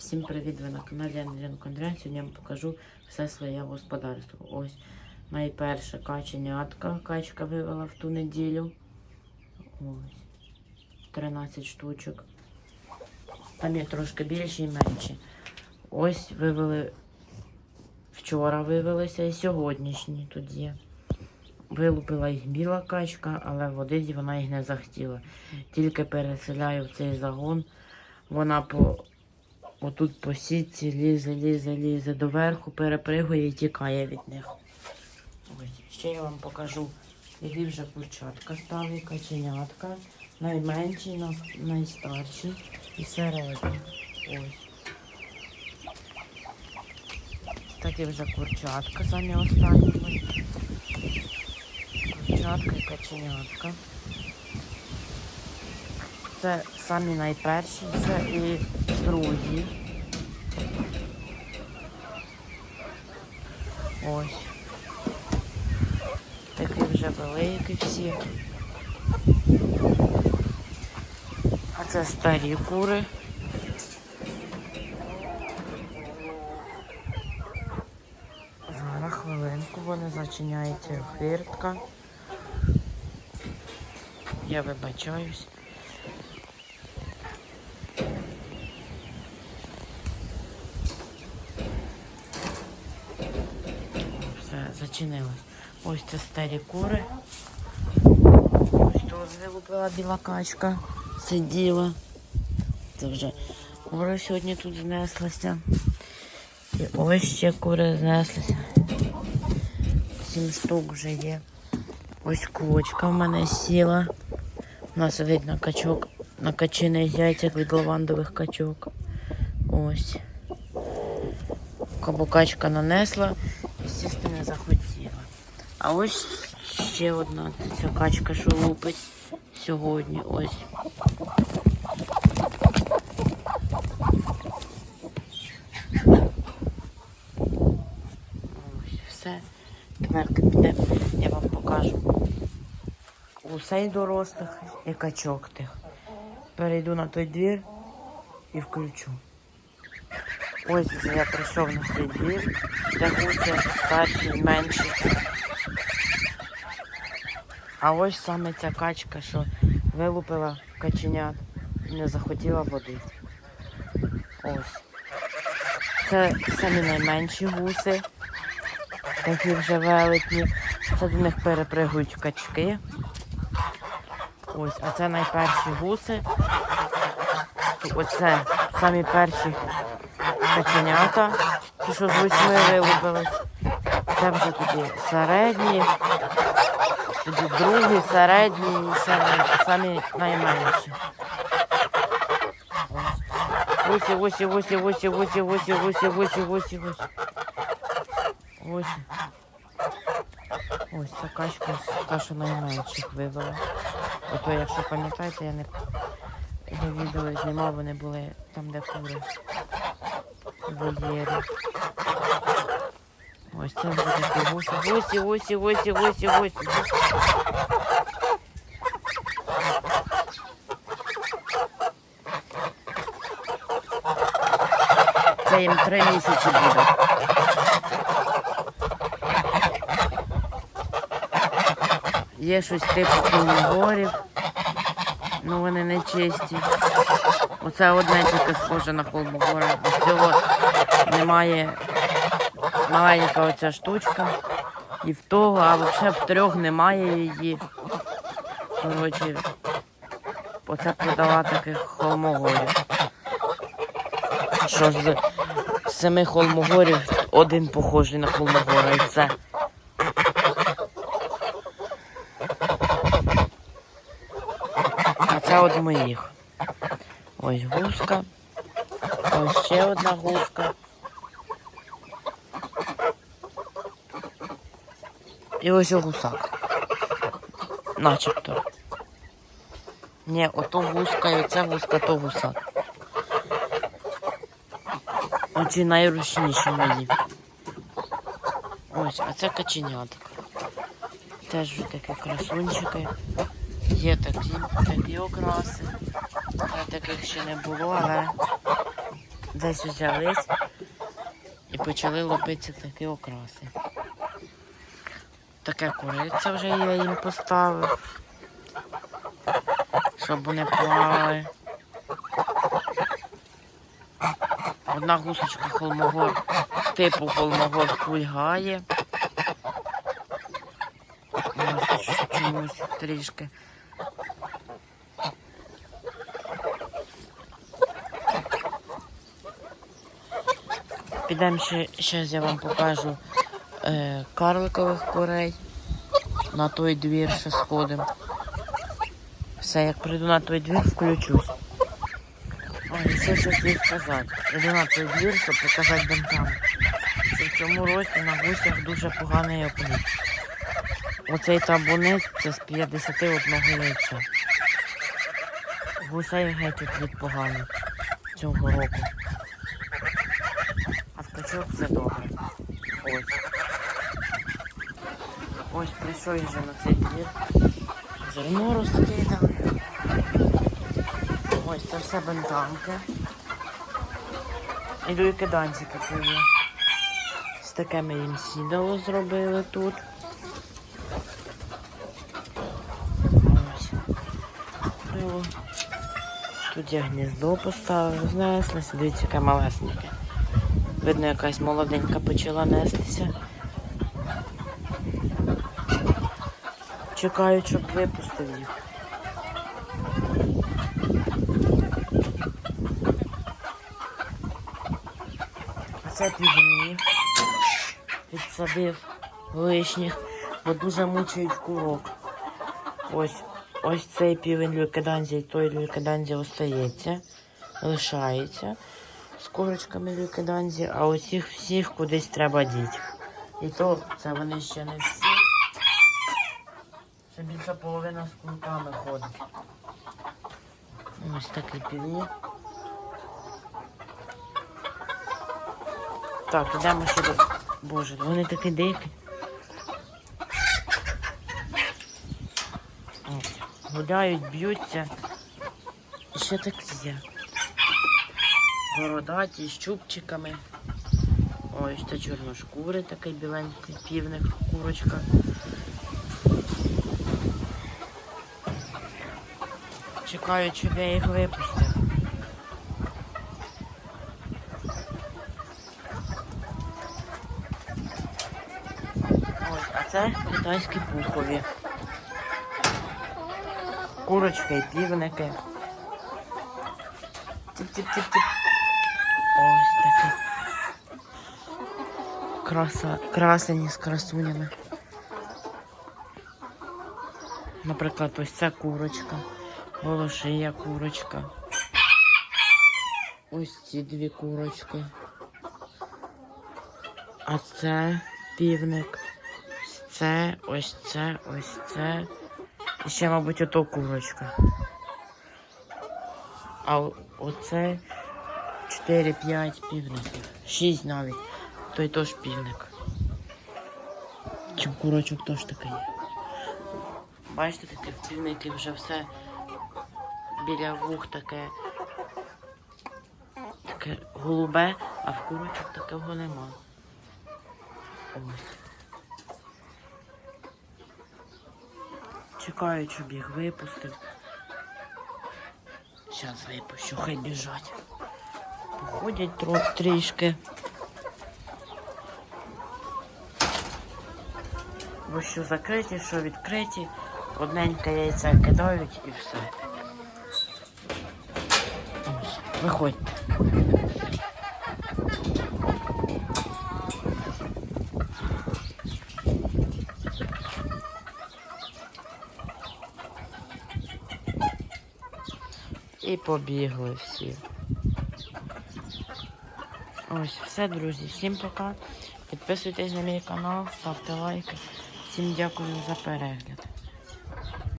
Всім привіт! Ви на каналі Андріан Кондрян. Сьогодні я вам покажу все своє господарство. Ось найперше каченятка. Качка вивела в ту неділю. Ось 13 штучок. Там є трошки більші і менші. Ось вивели вчора вивелися і сьогоднішні тут є. Вилупила їх біла качка, але водить вона їх не захотіла. Тільки переселяю в цей загон. Вона по отут по сітці лізе, лізе, лізе доверху, перепригує і тікає від них. Ось, ще я вам покажу, які вже курчатка стали, каченятка, найменші, на- найстарші і середні. Ось. Такі вже курчатка, самі останні. Курчатка і каченятка. Це самі найперші, це і другі. Ось. Такі вже великі всі. А це старі кури. Зараз хвилинку вони зачиняється хвіртка. Я вибачаюсь. Все, зачинилось. Ось це старі кури. Ось тут вилупила біла качка. Сиділа. Це вже кури сьогодні тут знеслася. І ось ще кури знеслися. Сім штук вже є. Ось квочка в мене сіла. У нас видно качок на качиних яйцях від лавандових качок. Ось. Кабукачка нанесла, і сісти не захотіла. А ось ще одна ця качка, що лупить сьогодні. Ось. Ось все. Тепер підемо, я вам покажу. Гусей дорослих і качок тих. Перейду на той двір і включу. Ось я прийшов на цей двір, де гуси старші менші. А ось саме ця качка, що вилупила каченят і не захотіла водити. Ось. Це самі найменші гуси, такі вже велетні. Це до них перепригують качки. Ось, а це найперші гуси. Оце самі перші каченята, ті, що з восьми вилупились. Це вже тоді середні, тоді другі, середні і най- самі найменші. Ось, ось, ось, ось, ось, ось, ось, ось, ось, ось, ось. Ось. Ця качка, та, що найменших вивела. Ото, якщо пам'ятаєте, я не я відео знімав, вони були там, де кури в вольєрі. Ось це такі гусі. Гусі, гусі, гусі, гусі, гусі. Це їм три місяці буде. Є щось типу холмогорів. Ну вони не чисті. Оце одне тільки схоже на холмогора. А цього немає маленька оця штучка. І в того, а взагалі в трьох немає її. Коротше, оце продала таких холмогорів. Що з семи холмогорів один похожий на холмогора і це. А це от моїх. Ось гуска. Ось ще одна гуска. І ось гусак. Начебто. Ні, ото гуска і оце гуска, то гусак. Оці найручніші мої. Ось, а це каченятка. Теж такі красунчики. Є такі, такі окраси. Таких ще не було, але десь взялись і почали лупитися такі окраси. Таке куриця вже я їм поставив, щоб вони плавали. Одна гусочка холмогор, типу холмогор кульгає. Чомусь трішки. Підемо ще, зараз я вам покажу е, карликових курей. На той двір ще сходимо. Все, як прийду на той двір, включусь. Ой, ще щось хотів сказати. Прийду на той двір, щоб показати бентам. Що в цьому році на гусях дуже поганий опліт. Оцей табунець це з 51 яйця. Гусей геть опліт поганий цього року. А в все добре. Ось. Ось прийшов вже на цей двір. Зерно розкидав. Ось це все бентамки. І люйки данцики тут є. З таке ми їм сідало зробили тут. Ось. Тут я гніздо поставив, знеслося, дивіться, яке малесеньке. Видно, якась молоденька почала нестися. Чекаю, щоб випустив їх. Це півні. Підсадив лишніх, бо дуже мучають курок. Ось, ось цей півень люкеданзі і той люкеданзі остається, лишається з курочками люкеданзі, а оцих всіх кудись треба діти. І то це вони ще не всі. Ще більша половина з кульками ходить. Ось такі півні. Так, ідемо ще до. Боже, вони такі дикі. Гуляють, б'ються. І ще такі є. Бородаті з чубчиками. Ось це чорношкури, такий біленький півник, курочка. Чекаю, щоб я їх випустив. Ось, а це китайські пухові. Курочка і півники. Тип-тип-тип-тип. Ось такі. Краса, красені з красунями. Наприклад, ось ця курочка. Голошия курочка. Ось ці дві курочки. А це півник. Це, ось це, ось це. І ще, мабуть, ото курочка. А оце 4-5 півників. 6 навіть. Той теж півник. Чим курочок теж таке є. Бачите, таке в півники вже все біля вух таке. Таке голубе, а в курочок такого нема. Ось. Чекаю, щоб їх випустив. Зараз випущу, хай біжать. Походять тро- трішки. Бо що закриті, що відкриті. Одненьке яйця кидають і все. Ось, виходьте. І побігли всі. Ось, все, друзі. Всім пока. Підписуйтесь на мій канал, ставте лайки. Всім дякую за перегляд.